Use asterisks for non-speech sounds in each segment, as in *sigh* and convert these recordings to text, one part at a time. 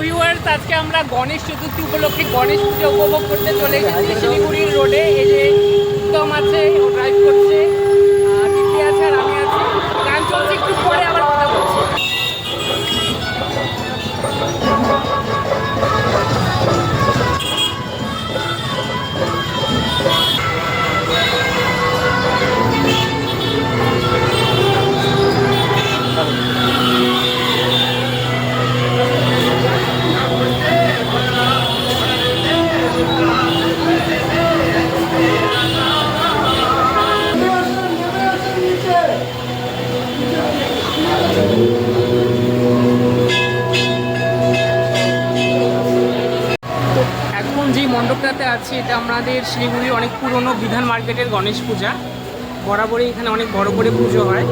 Viewers আজকে আমরা গণেশ চতুর্থী উপলক্ষে গণেশ পুজো উপভোগ করতে চলে এসেছি শিলিগুড়ির রোডে এই যে উত্তম আছে ড্রাইভ করছে। আছি, এটা আমাদের শিলিগুড়ির অনেক পুরনো বিধান মার্কেটের গণেশ পূজা। বরাবরই এখানে অনেক বড় করে পুজো হয়।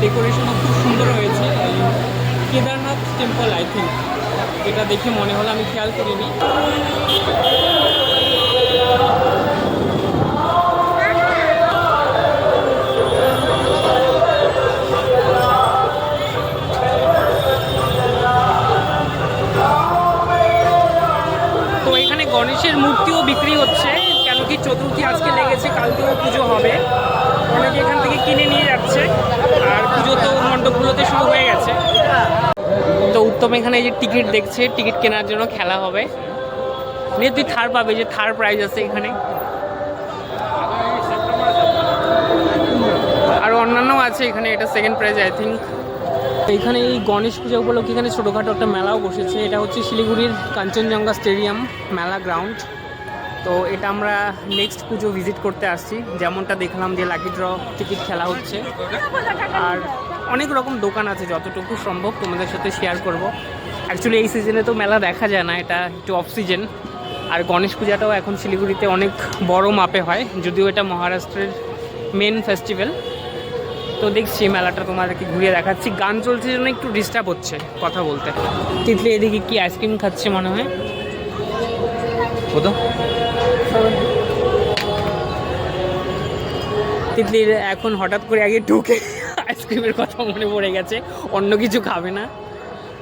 ডেকোরেশনও খুব সুন্দর হয়েছে। কেদারনাথ টেম্পল আই থিঙ্ক এটা দেখে মনে হলো আমি খেয়াল করিনি। গণেশের মূর্তিও বিক্রি হচ্ছে, কেন কি চতুর্থী আজকে লেগেছে, কালকেও পুজো হবে। অনেকে এখান থেকে কিনে নিয়ে যাচ্ছে, আর পুজো তো মণ্ডপগুলোতে শুরু হয়ে গেছে। তো উত্তম এখানে যে টিকিট দেখছে, টিকিট কেনার জন্য খেলা হবে। নিয়ে তুই থার পাবে যে থার প্রাইজ আছে এখানে। আর অন্যান্য আছে এখানে, এটা সেকেন্ড প্রাইজ আই থিঙ্ক এখানে এই গণেশ পূজা উপলক্ষে এখানে ছোটোখাটো একটা মেলাও বসেছে। এটা হচ্ছে শিলিগুড়ির কাঞ্চনজঙ্ঘা স্টেডিয়াম মেলা গ্রাউন্ড। তো এটা আমরা নেক্সট পুজো ভিজিট করতে আসছি। যেমনটা দেখলাম যে লাকি ড্র টিকিট খেলা হচ্ছে। আর অনেক রকম দোকান আছে, যতটুকু সম্ভব তোমাদের সাথে শেয়ার করব। অ্যাকচুয়ালি এই সিজনে তো মেলা দেখা যায় না, এটা একটু অফ সিজন আর গণেশ পূজাটাও এখন শিলিগুড়িতে অনেক বড় মাপে হয়, যদিও এটা মহারাষ্ট্রের মেন ফেস্টিভ্যাল তো দেখছি মেলাটা তোমাদেরকে ঘুরিয়ে দেখাচ্ছি। গান চলছে জন্য একটু ডিস্টার্ব হচ্ছে কথা বলতে। তিতলি এদিকে কি আইসক্রিম খাচ্ছে মনে হয়? তিতলির এখন হঠাৎ করে আগে ঢুকে আইসক্রিমের কথা মনে পড়ে গেছে অন্য কিছু খাবে না।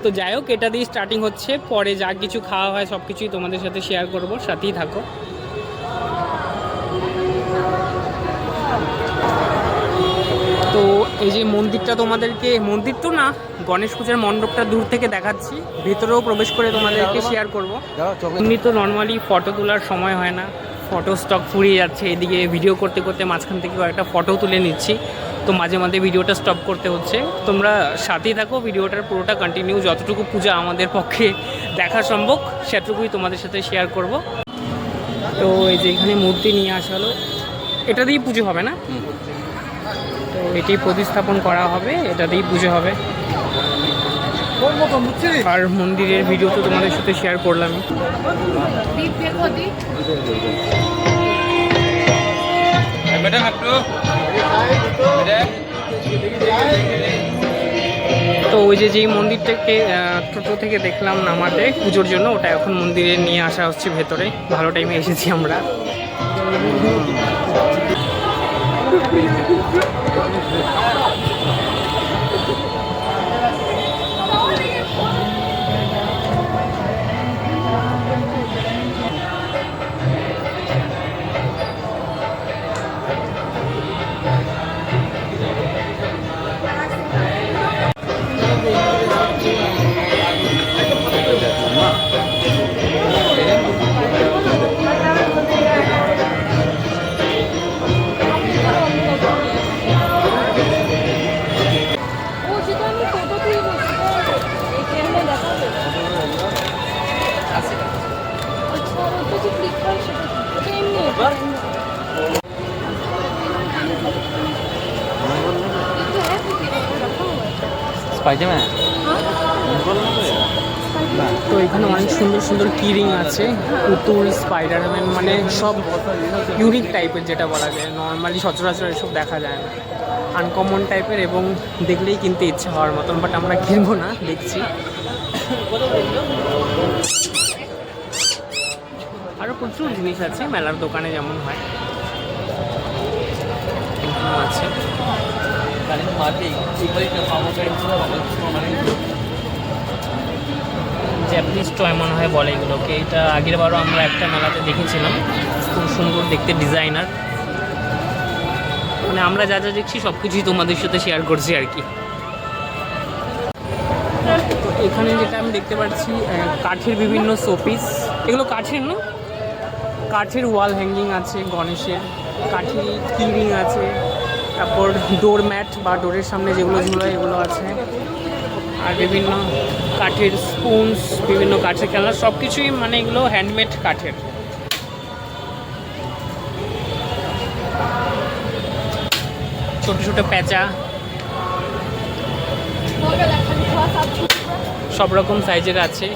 তো যাই হোক এটা দিয়ে স্টার্টিং হচ্ছে। পরে যা কিছু খাওয়া হয় সব কিছুই তোমাদের সাথে শেয়ার করব সাথেই থাকো। তো এই যে মন্দিরটা তোমাদেরকে মন্দির তো না গণেশ পূজার মণ্ডপটা দূর থেকে দেখাচ্ছি ভেতরেও প্রবেশ করে তোমাদেরকে শেয়ার করব। এমনি তো নর্মালি ফটো তোলার সময় হয় না ফটো স্টক ফুরিয়ে যাচ্ছে এদিকে ভিডিও করতে করতে মাঝখান থেকে একটা ফটো তুলে নিচ্ছি তো মাঝে মাঝে ভিডিওটা স্টপ করতে হচ্ছে। তোমরা সাথেই থাকো ভিডিওটার পুরোটা কন্টিনিউ যতটুকু পূজা আমাদের পক্ষে দেখা সম্ভব সেটুকুই তোমাদের সাথে শেয়ার করব। তো এই যে এখানে মূর্তি নিয়ে আসা হলো এটা দিয়েই পুজো হবে না? এটি প্রতিস্থাপন করা হবে, এটাতেই পুজো হবে। আর মন্দিরের ভিডিও তো তোমাদের সাথে শেয়ার একটু তো ওই যে যেই মন্দিরটাকে টোটো থেকে দেখলাম নামাতে, পুজোর জন্য, ওটা এখন মন্দিরে নিয়ে আসা হচ্ছে ভেতরে। ভালো টাইমে এসেছি আমরা। ও যেটা আমি ফটো তুলবো সেটা এই ক্যামেরা দেখাবে আচ্ছা ওটা যে ক্লিক করে সেটা কি? ওটা এমনি একটু হ্যাঁ তুই রাখো তো এখানে অনেক সুন্দর সুন্দর কিরিং আছে, পুতুল, স্পাইডারম্যান মানে সব ইউনিক টাইপের যেটা বলা যায়। নর্মালি সচরাচর এসব দেখা যায় না। আনকমন টাইপের এবং দেখলেই কিনতে ইচ্ছে হওয়ার মতন বাট আমরা কিনবো না, দেখছি। আরও প্রচুর জিনিস আছে, মেলার দোকানে যেমন হয়। আছে। পুরো চাইনিজ টয় মনে। হয় বলে এগুলোকে। এটা আগের বারও আমরা একটা মেলাতে দেখেছিলাম। খুব সুন্দর দেখতে ডিজাইনার মানে আমরা যা যা দেখছি সব কিছুই তোমাদের সাথে শেয়ার করছি আর কি। এখানে যেটা আমি দেখতে পাচ্ছি কাঠের বিভিন্ন শোপিস এগুলো কাঠের, না? কাঠের ওয়াল হ্যাঙ্গিং আছে, গণেশের। কাঠের কিরিং আছে। তারপর ডোর ম্যাট বা ডোরের সামনে যেগুলো ঝুলায়, এগুলো আছে। আর বিভিন্ন কাঠের স্পুনস বিভিন্ন কাঠের খেলনা সব কিছুই মানে এগুলো হ্যান্ডমেড কাঠের। ছোট ছোট প্যাঁচা। সব রকম সাইজের আছে।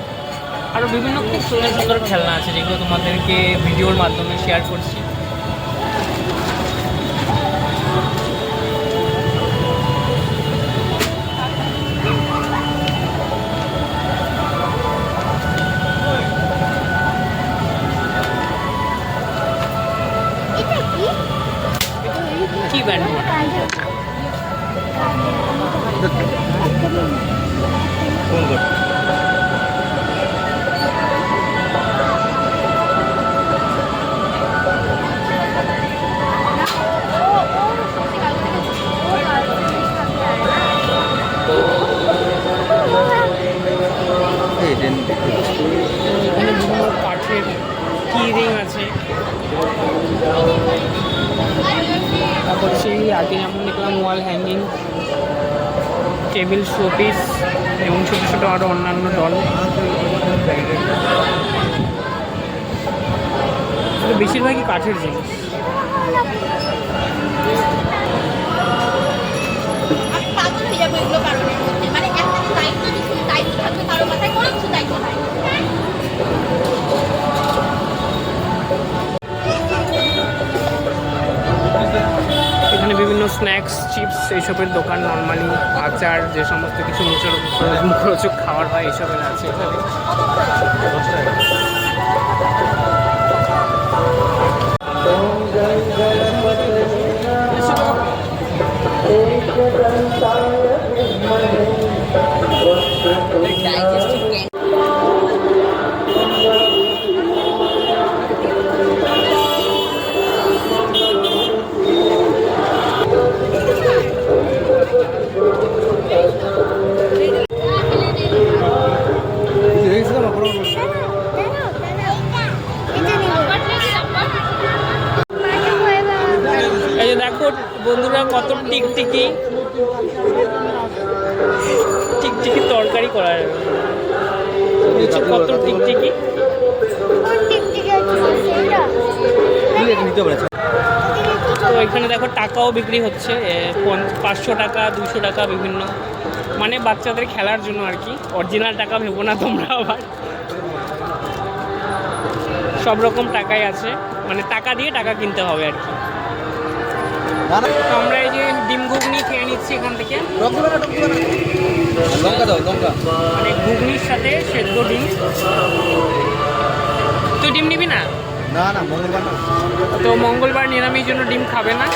আরও বিভিন্ন খুব সুন্দর সুন্দর খেলনা আছে যেগুলো তোমাদেরকে ভিডিওর মাধ্যমে শেয়ার করছি। কি ব্যান্ড ফোন কর দেখলাম ওয়াল হ্যাঙ্গিং টেবিল শোপিস এবং ছোটো ছোটো আরও অন্যান্য ডল বেশিরভাগই কাঠের জিনিস। কারণের স্ন্যাক্স, চিপস এইসবের দোকান নর্মালি, আচার, যে সমস্ত কিছু মুখর মুখরোচক খাবার হয়, এইসবের আছে এখানে। কত টিকটিকি তো এখানে দেখো টাকাও বিক্রি হচ্ছে পাঁচশো টাকা দুশো টাকা বিভিন্ন। মানে বাচ্চাদের খেলার জন্য আর কি। অরিজিনাল টাকা ভেবো না তোমরা আবার। সব রকম টাকাই আছে। মানে টাকা দিয়ে টাকা কিনতে হবে আর কি। আমরা এই যে ডিম ঘুগনি খেয়ে নিচ্ছি এখান থেকে। লঙ্কা দাও লঙ্কা। মানে ঘুগনির সাথে সেদ্ধ ডিম। তুই ডিম নিবি না? না না মঙ্গলবার না। তো মঙ্গলবার নিরামিষ জন্য ডিম খাবে না?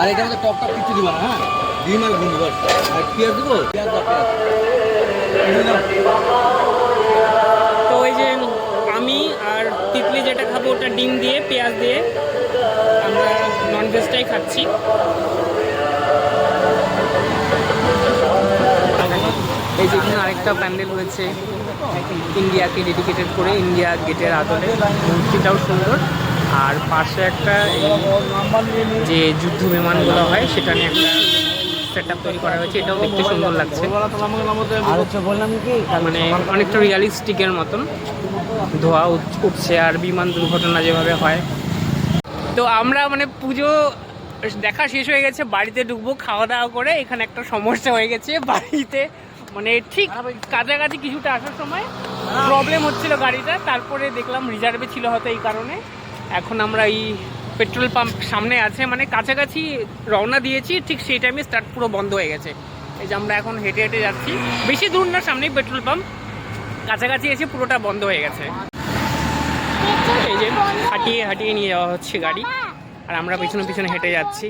আর এখানে তো টক টক কিছু দিবা না হ্যাঁ? ডিম আর ঘুগনি বস। আর পেঁয়াজ দেবো? পেঁয়াজ দাও পেঁয়াজ। তো ওই যে তিতলি যেটা খাব ওটা ডিম দিয়ে, পেঁয়াজ দিয়ে আমরা নন ভেজটাই খাচ্ছি। এই যে এখানে আরেকটা প্যান্ডেল হয়েছে ইন্ডিয়াকে ডেডিকেটেড করে, ইন্ডিয়া গেটের আদলে। মূর্তিটাও সুন্দর। আর পাশে একটা যে যুদ্ধ বিমানগুলো হয়, সেটা নিয়ে একটা সেট তৈরি করা হয়েছে এটাও দেখতে সুন্দর লাগছে। আর হচ্ছে বললাম কি মানে অনেকটা রিয়ালিস্টিকের মতন ধোয়া উঠছে আর বিমান দুর্ঘটনা যেভাবে হয়। তো আমরা মানে পুজো দেখা শেষ হয়ে গেছে বাড়িতে ঢুকবো খাওয়া দাওয়া করে এখানে একটা সমস্যা হয়ে গেছে *laughs* বাড়িতে। মানে ঠিক কাছাকাছি কিছুটা আসার সময় প্রবলেম হচ্ছিল গাড়িটা তারপরে দেখলাম রিজার্ভে ছিল হয়তো এই কারণে। এখন আমরা এই পেট্রোল পাম্প সামনে আছে মানে কাছাকাছি রওনা দিয়েছি, ঠিক সেই টাইমে স্টার্ট পুরো বন্ধ হয়ে গেছে। এই যে আমরা এখন হেঁটে হেঁটে যাচ্ছি। বেশি দূর না, সামনেই পেট্রোল পাম্প। কাছাকাছি এসে পুরোটা বন্ধ হয়ে গেছে। এই যে হাঁটিয়ে হাঁটিয়ে নিয়ে যাওয়া হচ্ছে গাড়ি। আর আমরা পিছনে পিছনে হেঁটে যাচ্ছি।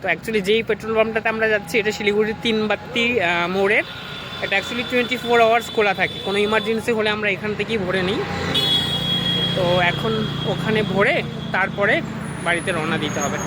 তো অ্যাকচুয়ালি যেই পেট্রোল পাম্পটাতে আমরা যাচ্ছি, এটা শিলিগুড়ির তিন বাত্তি মোড়ের। এটা অ্যাকচুয়ালি টোয়েন্টি ফোর আওয়ার্স খোলা থাকে। কোনো ইমার্জেন্সি হলে আমরা এখান থেকেই ভরে নিই। তো এখন ওখানে ভরে তারপরে বাড়িতে রওনা দিতে হবে।